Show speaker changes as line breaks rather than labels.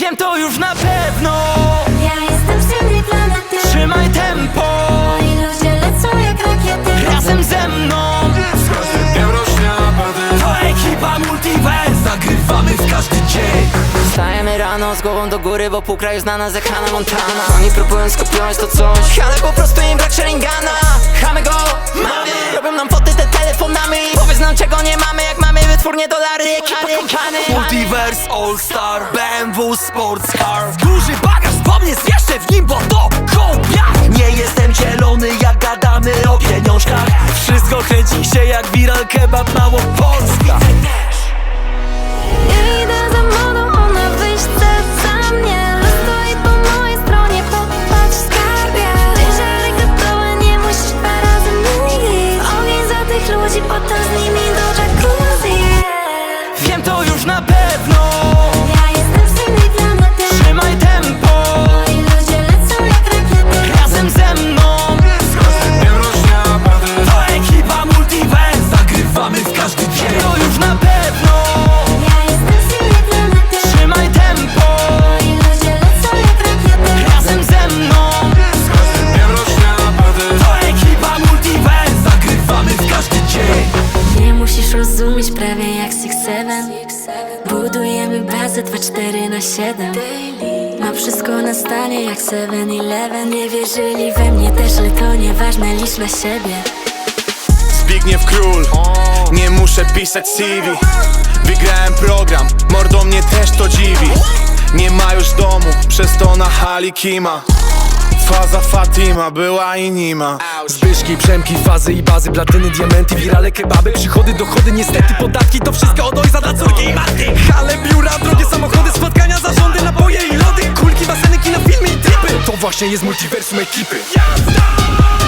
Wiem to już na pewno.
Ja jestem z innej planety
Trzymaj tempo.
Moi ludzie lecą jak rakiety.
Razem ze mną. To ekipa Multiverse. Nagrywamy w każdy dzień. Wstajemy rano z głową do góry Bo pół kraju zna nas jak Hannah Montana. Oni próbują skopiować to coś. Ale po prostu im brak Sharingana Wytwórnie dolary Ekipa Multiverse All Star BMW Sports Car. Duży bagaż wspomnień jeszcze w nim Bo to kopiak Nie jestem zielony jak gadamy o pieniążkach. Wszystko kręci się jak viral kebab Małopolska
Ja Six Seven. Budujemy bazę 2-4 na 7 Mam wszystko na stanie jak 7-Eleven Nie wierzyli we mnie też, ale to nieważne, licz na siebie.
Zbigniew Król. Nie muszę pisać CV Wygrałem program, mordo mnie też to dziwi. Nie ma już domu, przez to na hali kima Faza Fatima była i nie ma.
Zbyszki, przemki, fazy i bazy, platyny, diamenty, wirale, kebaby Przychody, dochody, niestety podatki To wszystko od ojca dla córki i matki. Hale, biura, drogie samochody, spotkania, zarządy, napoje i lody Kulki, baseny, kina, filmy i tripy. To właśnie jest multiversum ekipy. Jazda!